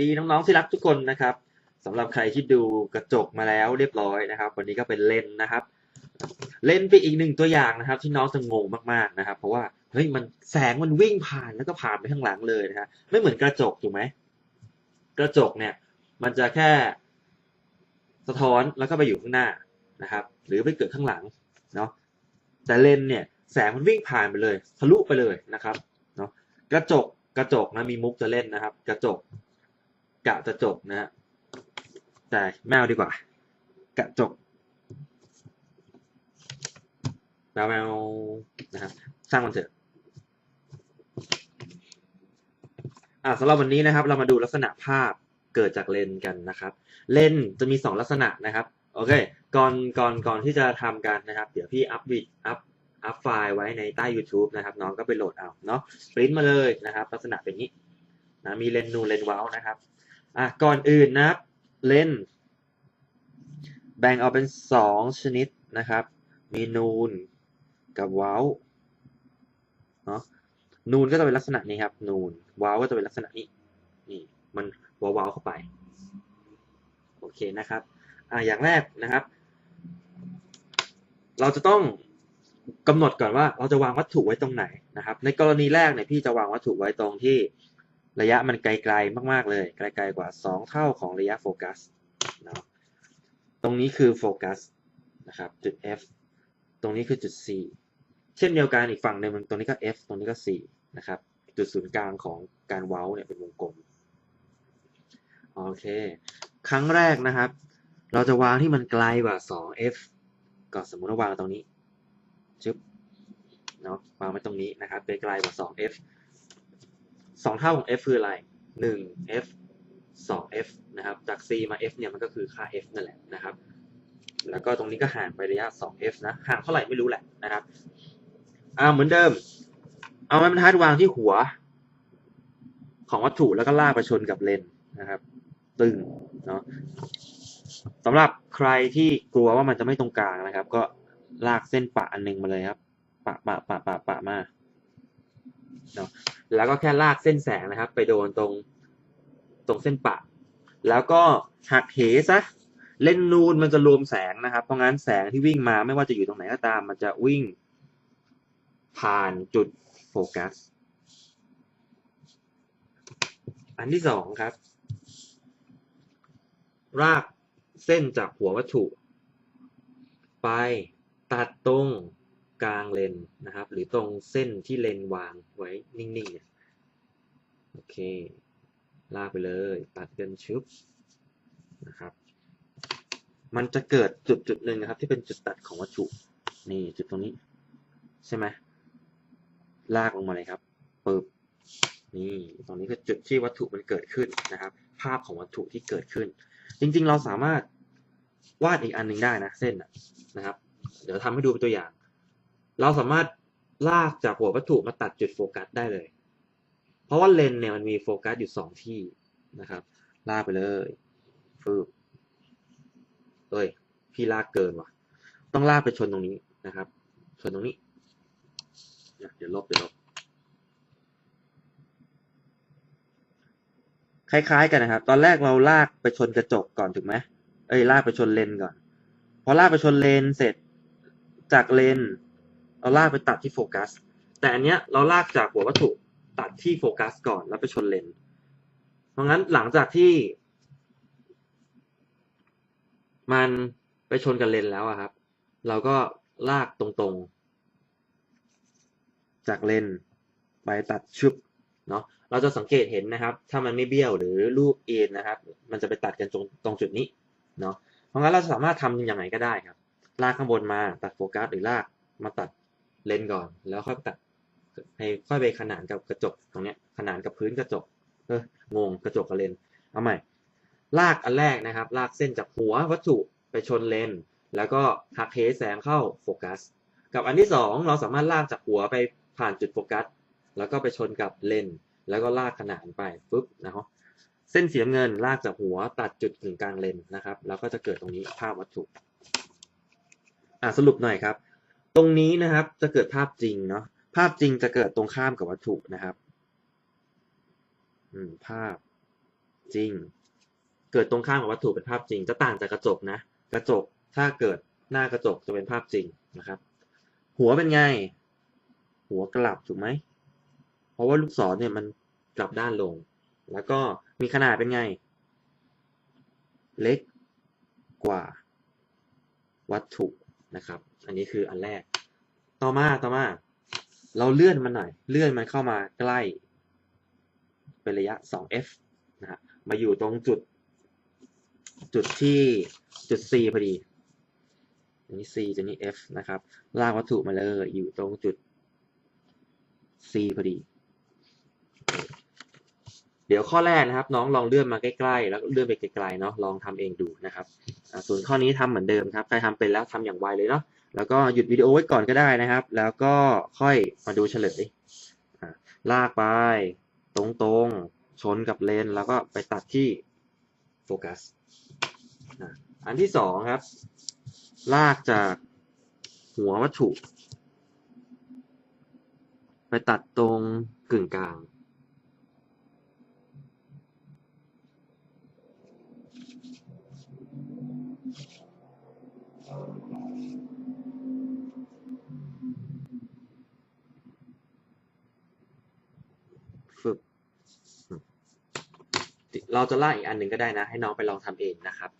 ดีน้องๆที่รักทุกคนนะครับสำหรับใครที่ดูกระจกมาแล้วเรียบร้อยนะครับ วันนี้ก็เป็นเลนนะครับ เลนเป็นอีกหนึ่งตัวอย่างนะครับ ที่น้องจะงงมากๆนะครับ เพราะว่าเฮ้ยมันแสงมันวิ่งผ่านแล้วก็ผ่านไปข้างหลังเลยนะฮะไม่เหมือนกระจกถูกไหมกระจกเนี่ย มันจะแค่สะท้อนแล้วก็ไปอยู่ข้างหน้านะครับ หรือไปเกิดข้างหลังเนาะแต่เลนเนี่ยแสงมันวิ่งผ่านไปเลย ทะลุไปเลยนะครับเนาะกระจกกระจกนะมีมุกจะเล่นนะครับ กระจก กะจะจบนะฮะแต่แมวดีกว่า กะจกแมวแมวนะครับสร้างมันเถอะอ่าสำหรับวันนี้นะครับ เรามาดูลักษณะภาพเกิดจากเลนกันนะครับ เลนจะมีสองลักษณะนะครับโอเคก่อนก่อนก่อนที่จะทำกันนะครับ เดี๋ยวพี่อัพวิดอัพอัพไฟล์ไว้ในใต้ YouTube นะครับ น้องก็ไปโหลดเอาเนาะปริ้นมาเลยนะครับ ลักษณะเป็นนี้นะมีเลนนูเลนเว้านะครับ อะก่อนอื่นนะครับเลนส์แบ่งออกเป็นสองชนิดนะครับ มีนูนกับเว้าเนาะนูนก็จะเป็นลักษณะนี้ครับ นูนเว้าก็จะเป็นลักษณะนี้นี่มันเว้าๆเข้าไป โอเคนะครับอ่าอย่างแรกนะครับ เราจะต้องกำหนดก่อนว่าเราจะวางวัตถุไว้ตรงไหนนะครับ ในกรณีแรกเนี่ยพี่จะวางวัตถุไว้ตรงที่ ระยะมันไกลๆมาก ๆ เลย ไกลๆกว่า 2 เท่าของระยะโฟกัสเนาะตรงนี้คือโฟกัสนะครับจุด F ตรงนี้คือจุด C เช่นเดียวกันอีกฝั่งหนึ่งตรงนี้ก็ F ตรงนี้ก็ C นะครับจุดศูนย์กลางของการเว้าเนี่ยเป็นวงกลมโอเค ครั้งแรกนะครับ เราจะวางที่มันไกลกว่า 2f ก็สมมุติว่าวางตรงนี้ชึบเนาะวางไว้ตรงนี้นะครับไกลกว่า 2f 2 เท่าของ f คืออะไร 1f 2f นะครับ จาก c มา f เนี่ยมันก็คือค่า f นั่นแหละนะครับ แล้วก็ตรงนี้ก็ห่างไประยะ 2f นะ ห่างเท่าไหร่ไม่รู้แหละนะครับอ่าเหมือนเดิม เอาไม้บรรทัดวางที่หัว ของวัตถุแล้วก็ลากไปชนกับเลนนะครับ ตึงเนาะสำหรับใครที่กลัวว่ามันจะไม่ตรงกลางนะครับ ก็ลากเส้นปะอันหนึงมาเลยครับ ปะปะปะปะปะมาเนาะ แล้วก็แค่ลากเส้นแสงนะครับ ไปโดนตรงตรงเส้นปะ แล้วก็หักเหซะเลนนูนมันจะรวมแสงนะครับ เพราะงั้นแสงที่วิ่งมาไม่ว่าจะอยู่ตรงไหนก็ตาม มันจะวิ่งผ่านจุดโฟกัส อันที่สองครับ รากเส้นจากหัววัตถุ ไปตัดตรง กลางเลนนะครับ หรือตรงเส้นที่เลนวางไว้นิ่งๆเนี่ยโอเค ลากไปเลย ตัดกันชุบนะครับ มันจะเกิดจุดจุดหนึ่งนะครับ ที่เป็นจุดตัดของวัตถุนี่จุดตรงนี้ ใช่ไหมลากลงมาเลยครับปึบนี่ตรงนี้คือจุดที่วัตถุมันเกิดขึ้นนะครับ ภาพของวัตถุที่เกิดขึ้น จริงๆ เราสามารถวาดอีกอันหนึ่งได้นะเส้นนะครับ เดี๋ยวทำให้ดูเป็นตัวอย่าง เราสามารถลากจากหัววัตถุมาตัดจุดโฟกัสได้เลย เพราะว่าเลนส์เนี่ยมันมีโฟกัสอยู่สองที่นะครับ ลากไปเลยฟืบเอ้ย พี่ลากเกินว่ะ ต้องลากไปชนตรงนี้นะครับ ชนตรงนี้ เดี๋ยวลบเดี๋ยวลบ คล้าย ๆ กันนะครับ ตอนแรกเราลากไปชนกระจกก่อนถูกไหมเอ้ย ลากไปชนเลนก่อน พอลากไปชนเลนเสร็จจากเลน เราลากไปตัดที่โฟกัส แต่อันเนี้ยเราลากจากหัววัตถุตัดที่โฟกัสก่อนแล้วไปชนเลน เพราะงั้นหลังจากที่ มันไปชนกับเลนแล้วอะครับ เราก็ลากตรงๆ จากเลนไปตัดชุบเนาะเราจะสังเกตเห็นนะครับ ถ้ามันไม่เบี้ยวหรือรูปเอ็นนะครับ มันจะไปตัดกันตรงตรงจุดนี้เนาะเพราะงั้นเราสามารถทำอย่างไรก็ได้ครับ ลากข้างบนมาตัดโฟกัสหรือลากมาตัด เลนก่อน แล้วค่อยตัดให้ค่อยไปขนานกับกระจกตรงเนี้ยขนานกับพื้นกระจกเอองงกระจกกับเลนเอาใหม่ลากอันแรกนะครับ ลากเส้นจากหัววัตถุไปชนเลนแล้วก็หักเหแสงเข้าโฟกัส กับอันที่สองเราสามารถลากจากหัวไปผ่านจุดโฟกัส แล้วก็ไปชนกับเลนแล้วก็ลากขนานไปปุ๊บนะครับเส้นสีน้ำเงินลากจากหัวตัดจุดกึ่งกลางเลนนะครับ แล้วก็จะเกิดตรงนี้ภาพวัตถุอ่าสรุปหน่อยครับ รงนี้นะครับจะเกิดภาพจริงเนาะภาพจริงจะเกิดตรงข้ามกับวัตถุนะครับภาพจริง เกิดตรงข้ามกับวัตถุเป็นภาพจริง จะต่างจากกระจกนะ กระจกถ้าเกิดหน้ากระจกจะเป็นภาพจริงนะครับ หัวเป็นไง หัวกลับถูกไหม เพราะว่าลูกศรเนี่ยมันกลับด้านลง แล้วก็มีขนาดเป็นไง เล็กกว่าวัตถุนะครับ อันนี้คืออันแรก ต่อมาต่อมา เราเลื่อนมันหน่อย เลื่อนมันเข้ามาใกล้ เป็นระยะ 2f นะฮะมาอยู่ตรงจุด จุดที่จุด c พอดีอันนี้ c จะนี่ f นะครับ ลากวัตถุมาเลยอยู่ตรงจุด c พอดี เดี๋ยวข้อแรกนะครับ น้องลองเลื่อนมาใกล้ๆ แล้วเลื่อนไปไกลๆเนาะลองทำเองดูนะครับ ส่วนข้อนี้ทำเหมือนเดิมครับใครทำเป็นแล้วทำอย่างไวเลยเนาะ แล้วก็หยุดวิดีโอไว้ก่อนก็ได้นะครับ แล้วก็ค่อยมาดูเฉลย ลากไป ตรงๆ ชนกับเลน แล้วก็ไปตัดที่โฟกัส อันที่สองครับ ลากจากหัววัตถุ ไปตัดตรงกึ่งกลาง เราจะลากอีกอันหนึ่งก็ได้นะ ให้น้องไปลองทำเองนะครับ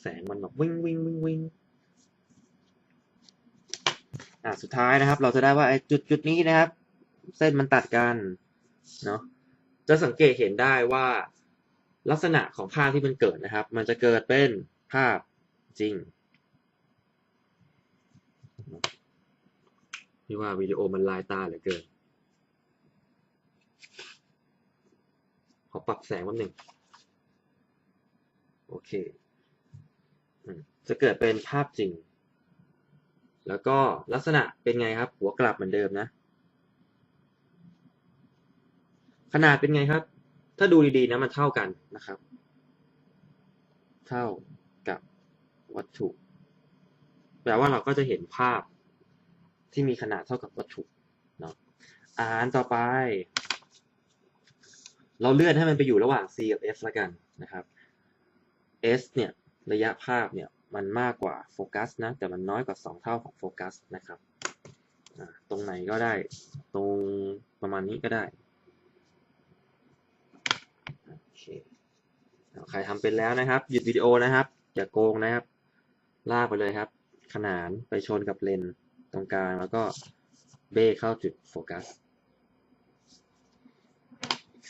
แสงมันแบบวิ่งวิ่งวิ่งวิ่งอะสุดท้ายนะครับ เราจะได้ว่าไอ้จุดจุดนี้นะครับ เส้นมันตัดกันเนาะจะสังเกตเห็นได้ว่าลักษณะของภาพที่มันเกิดนะครับ มันจะเกิดเป็นภาพจริงที่ว่าวิดีโอมันลายตาเหลือเกิน ขอ ปรับแสงแป๊บหนึ่งโอเคจะเกิดเป็นภาพจริง แล้วก็ลักษณะเป็นไงครับ หัวกลับเหมือนเดิมนะ ขนาดเป็นไงครับ ถ้าดูดีๆนะมันเท่ากันนะครับ เท่ากับวัตถุ แปลว่าเราก็จะเห็นภาพที่มีขนาดเท่ากับวัตถุเนาะอ่านต่อไป เราเลื่อนให้มันไปอยู่ระหว่าง c กับ f ละกันนะครับ s เนี่ยระยะภาพเนี่ยมันมากกว่าโฟกัสนะแต่มันน้อยกว่า 2 เท่าของโฟกัสนะครับตรงไหนก็ได้ตรงประมาณนี้ก็ได้โอเคใครทำเป็นแล้วนะครับ หยุดวิดีโอนะครับ อย่าโกงนะครับ ลากไปเลยครับ ขนานไปชนกับเลนตรงกลางแล้วก็เบ้เข้าจุดโฟกัส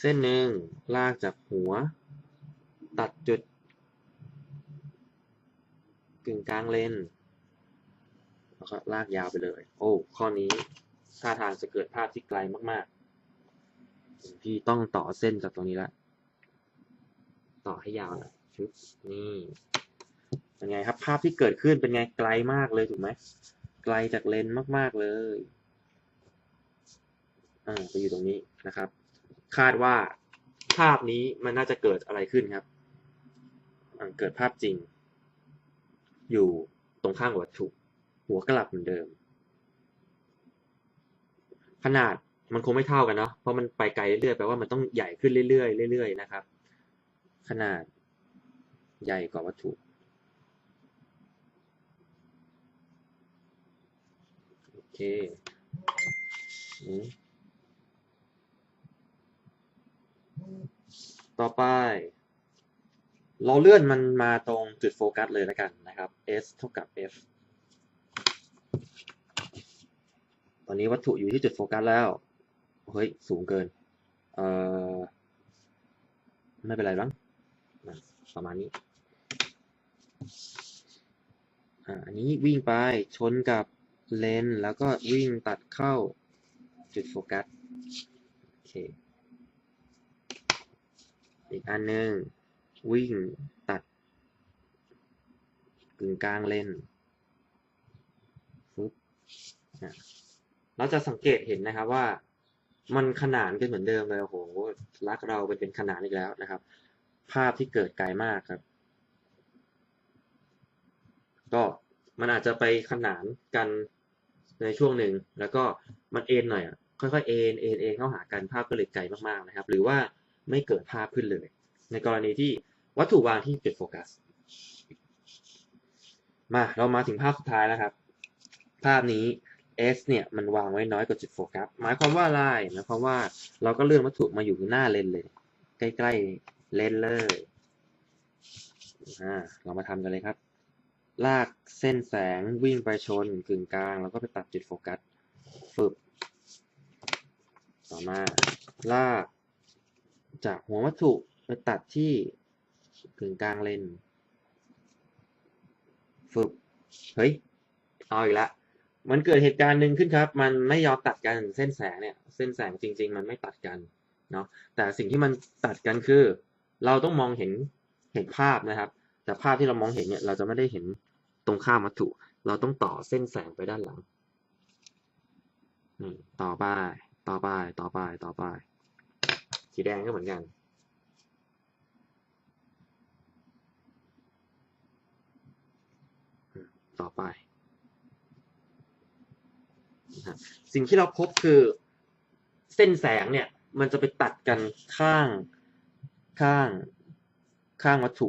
เส้นหนึ่งลากจากหัว ตัดจุด กึ่งกลางเลนแล้วก็ลากยาวไปเลย โอ้ข้อนี้ท่าทางจะเกิดภาพที่ไกลมากๆ พี่ต้องต่อเส้นจากตรงนี้ละต่อให้ยาวน่อยชึบนี่เป็นไงครับ ภาพที่เกิดขึ้นเป็นไงไกลมากเลยถูกไหมไกลจากเลนมาก ๆ เลย อ่าไปอยู่ตรงนี้นะครับ คาดว่าภาพนี้มันน่าจะเกิดอะไรขึ้นครับ เกิดภาพจริง อยู่ตรงข้างวัตถุ หัวกลับเหมือนเดิม ขนาดมันคงไม่เท่ากันเนาะเพราะมันไปไกลเรื่อยๆแปลว่ามันต้องใหญ่ขึ้นเรื่อยๆเรื่อยๆนะครับ ขนาดใหญ่กว่าวัตถุ โอเคอืม ต่อไป เราเลื่อนมันมาตรงจุดโฟกัสเลยแล้วกันนะครับ s เท่ากับ f ตอนนี้วัตถุอยู่ที่จุดโฟกัสแล้ว เฮ้ย สูงเกิน เอ่อไม่เป็นไรบ้างประมาณนี้ อ่า อันนี้วิ่งไปชนกับเลนแล้วก็วิ่งตัดเข้าจุดโฟกัส โอเค อีกอันหนึ่งวิ่งตัดกึ่งกลางเล่นฟึบนะเราจะสังเกตเห็นนะครับว่ามันขนานกันเหมือนเดิมเลยโอ้โหรักเราเป็นเป็นขนานอีกแล้วนะครับ ภาพที่เกิดไกลมากครับ ก็มันอาจจะไปขนานกันในช่วงหนึ่งแล้วก็มันเอ็นหน่อยอะค่อยๆเอ็นเอ็นเอ็นเข้าหากันภาพก็เลยไกลมากๆนะครับ หรือว่า ไม่เกิดภาพขึ้นเลย ในกรณีที่วัตถุวางที่จุดโฟกัส มาเรามาถึงภาพสุดท้ายแล้วครับ ภาพนี้ S เนี่ยมันวางไว้น้อยกว่าจุดโฟกัส หมายความว่าอะไรหมายความว่าเราก็เลื่อนวัตถุมาอยู่หน้าเลนเลย ใกล้ๆเลนเลยอ่าเรามาทำกันเลยครับ ลากเส้นแสงวิ่งไปชนกึ่งกลาง แล้วก็ไปตัดจุดโฟกัสฝึกต่อมาลาก จากหัววัตถุไปตัดที่กึ่งกลางเลนฝึกเฮ้ย เอาอีกละ มันเกิดเหตุการณ์หนึ่งขึ้นครับ มันไม่ยอมตัดกันเส้นแสงเนี่ย เส้นแสงจริง ๆ มันไม่ตัดกันเนาะ แต่สิ่งที่มันตัดกันคือ เราต้องมองเห็นเห็นภาพนะครับ แต่ภาพที่เรามองเห็นเนี่ยเราจะไม่ได้เห็นตรงข้ามวัตถุ เราต้องต่อเส้นแสงไปด้านหลังต่อไป ต่อไป ต่อไป ต่อไป สีแดงก็เหมือนกัน ต่อไป สิ่งที่เราพบคือเส้นแสงเนี่ย มันจะไปตัดกันข้างข้างข้างวัตถุ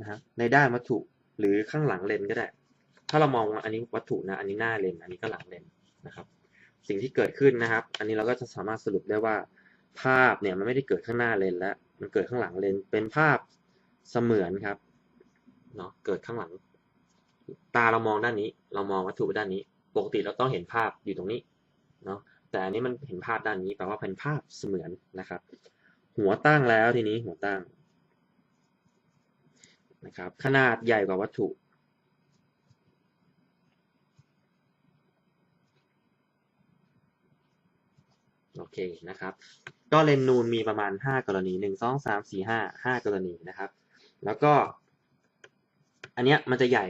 นะครับในด้านวัตถุหรือข้างหลังเลนก็ได้ ถ้าเรามองอันนี้วัตถุนะ อันนี้หน้าเลน อันนี้ก็หลังเลนนะครับ สิ่งที่เกิดขึ้นนะครับ อันนี้เราก็จะสามารถสรุปได้ว่า ภาพเนี่ยมันไม่ได้เกิดข้างหน้าเลนแล้ว มันเกิดข้างหลังเลน เป็นภาพเสมือนครับ เนาะเกิดข้างหลัง ตาเรามองด้านนี้ เรามองวัตถุไปด้านนี้ ปกติเราต้องเห็นภาพอยู่ตรงนี้ เนาะ แต่อันนี้มันเห็นภาพด้านนี้ แปลว่าเป็นภาพเสมือนนะครับ หัวตั้งแล้วทีนี้หัวตั้งนะครับ ขนาดใหญ่กว่าวัตถุ โอเคนะครับก็เลนนูนมีประมาณ 5 กรณี 1 2 3 4 5 5 กรณีนะครับ แล้วก็ อันเนี้ยมันจะใหญ่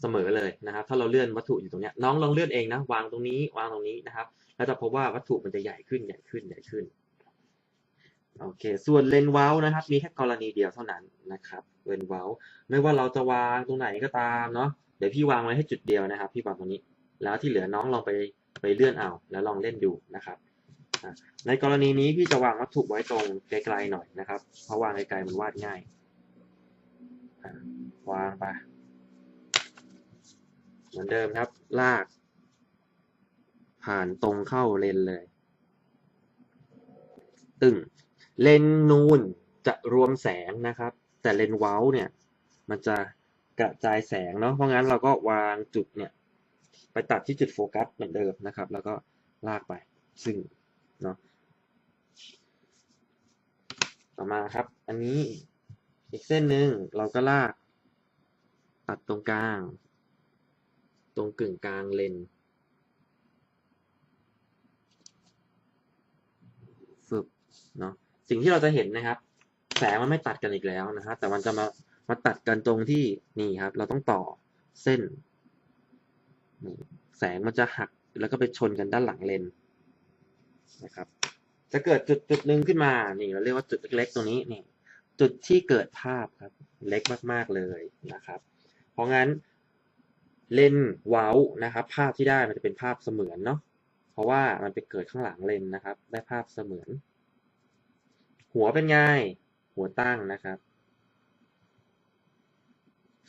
เสมอเลยนะครับ ถ้าเราเลื่อนวัตถุอยู่ตรงเนี้ยน้องลองเลื่อนเองนะวางตรงนี้วางตรงนี้นะครับ แล้วจะพบว่าวัตถุมันจะใหญ่ขึ้นใหญ่ขึ้นใหญ่ขึ้นโอเค ส่วนเลนเว้านะครับ มีแค่กรณีเดียวเท่านั้นนะครับเลนเว้าไม่ว่าเราจะวางตรงไหนก็ตามเนาะเดี๋ยวพี่วางไว้ให้จุดเดียวนะครับ พี่วางตรงนี้ แล้วที่เหลือน้องลองไปไปเลื่อนเอาแล้วลองเล่นดูนะครับ ในกรณีนี้พี่จะวางวัตถุไว้ตรงไกลๆหน่อยนะครับ เพราะวางไกลๆมันวาดง่าย วางไป เหมือนเดิมครับ ลาก ผ่านตรงเข้าเลนเลย ตึงเลนนูนจะรวมแสงนะครับ แต่เลนเว้าเนี่ย มันจะกระจายแสงเนาะ เพราะงั้นเราก็วางจุดเนี่ย ไปตัดที่จุดโฟกัสเหมือนเดิมนะครับ แล้วก็ลากไปซึ่ง เนาะต่อมาครับ อันนี้อีกเส้นหนึ่งเราก็ลาก ตัดตรงกลาง ตรงกึ่งกลางเลนฝึกเนาะสิ่งที่เราจะเห็นนะครับ แสงมันไม่ตัดกันอีกแล้วนะครับแต่มันจะมามาตัดกันตรงที่นี่ครับ เราต้องต่อเส้นนี่แสงมันจะหักแล้วก็ไปชนกันด้านหลังเลน นะครับ จะเกิดจุดจุดหนึ่งขึ้นมา นี่เราเรียกว่าจุดเล็กๆ ตรงนี้นี่ จุดที่เกิดภาพครับ เล็กมากๆเลยนะครับ เพราะงั้นเลนเว้านะครับ ภาพที่ได้มันจะเป็นภาพเสมือนเนาะ เพราะว่ามันไปเกิดข้างหลังเลนนะครับ ได้ภาพเสมือน หัวเป็นไง หัวตั้งนะครับ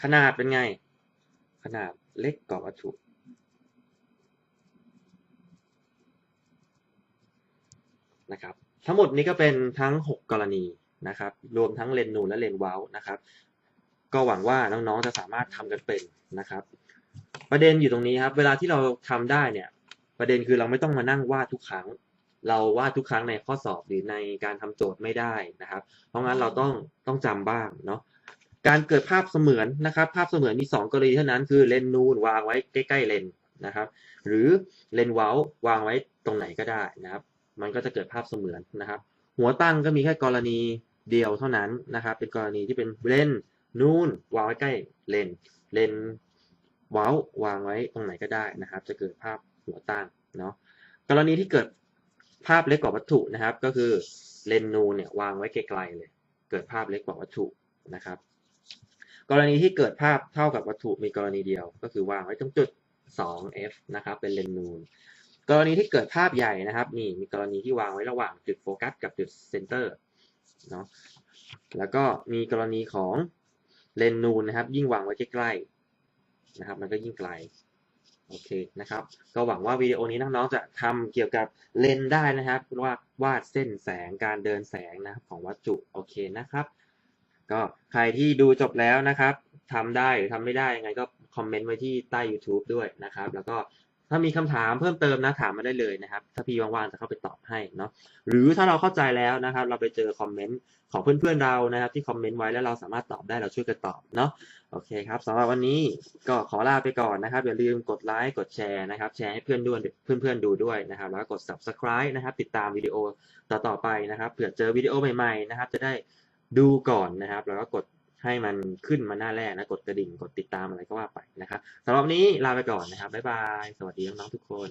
ขนาดเป็นไง ขนาดเล็กกว่าวัตถุ นะครับทั้งหมดนี้ก็เป็นทั้ง 6 กรณีนะครับ รวมทั้งเลนนูนและเลนเว้านะครับ ก็หวังว่าน้องๆจะสามารถทำกันเป็นนะครับ ประเด็นอยู่ตรงนี้ครับ เวลาที่เราทำได้เนี่ย ประเด็นคือเราไม่ต้องมานั่งวาดทุกครั้ง เราวาดทุกครั้งในข้อสอบหรือในการทำโจทย์ไม่ได้นะครับ เพราะงั้นเราต้องต้องจำบ้างเนาะการเกิดภาพเสมือนนะครับ ภาพเสมือนมี 2 กรณีเท่านั้นคือเลนนูนวางไว้ใกล้ ๆ เลนนะครับ หรือเลนเว้าวางไว้ตรงไหนก็ได้นะครับ มันก็จะเกิดภาพเสมือนนะครับ หัวตั้งก็มีแค่กรณีเดียวเท่านั้นนะครับ เป็นกรณีที่เป็นเลนนูนวางไว้ใกล้เลนเลนว้าวางไว้ตรงไหนก็ได้นะครับ จะเกิดภาพหัวตั้งเนาะกรณีที่เกิดภาพเล็กกว่าวัตถุนะครับ ก็คือเลนนูนเนี่ยวางไว้ไกลๆเลย เกิดภาพเล็กกว่าวัตถุนะครับ กรณีที่เกิดภาพเท่ากับวัตถุมีกรณีเดียว ก็คือวางไว้ตรงจุด 2f นะครับ เป็นเลนนูน กรณีที่เกิดภาพใหญ่นะครับนี่มีกรณีที่วางไว้ระหว่างจุดโฟกัสกับจุดเซนเตอร์เนาะแล้วก็มีกรณีของเลนนูนนะครับ ยิ่งวางไว้ใกล้ๆนะครับ มันก็ยิ่งไกลโอเคนะครับ ก็หวังว่าวิดีโอนี้น้องๆจะทำเกี่ยวกับเลนได้นะครับว่าวาดเส้นแสงการเดินแสงนะครับของวัตถุโอเคนะครับ ก็ใครที่ดูจบแล้วนะครับทำได้หรือทำไม่ได้ยังไงก็คอมเมนต์ไว้ที่ใต้ YouTube ด้วยนะครับ แล้วก็ ถ้ามีคำถามเพิ่มเติมนะถามมาได้เลยนะครับ ถ้าพี่ว่างๆจะเข้าไปตอบให้เนาะหรือถ้าเราเข้าใจแล้วนะครับ เราไปเจอคอมเมนต์ของเพื่อนๆเรานะครับ ที่คอมเมนต์ไว้แล้วเราสามารถตอบได้เราช่วยกันตอบเนาะโอเคครับสำหรับวันนี้ก็ขอลาไปก่อนนะครับอย่าลืมกดไลค์กดแชร์นะครับ แชร์ให้เพื่อนด้วยเพื่อนๆดูด้วยนะครับ แล้วก็กด subscribe นะครับ ติดตามวิดีโอต่อๆไปนะครับเผื่อเจอวิดีโอใหม่ๆนะครับ จะได้ดูก่อนนะครับ แล้วก็กด ให้มันขึ้นมาหน้าแรกนะกดกระดิ่งกดติดตามอะไรก็ว่าไปนะครับสำหรับวันนี้ลาไปก่อนนะครับบ๊ายบายสวัสดีน้องๆทุกคน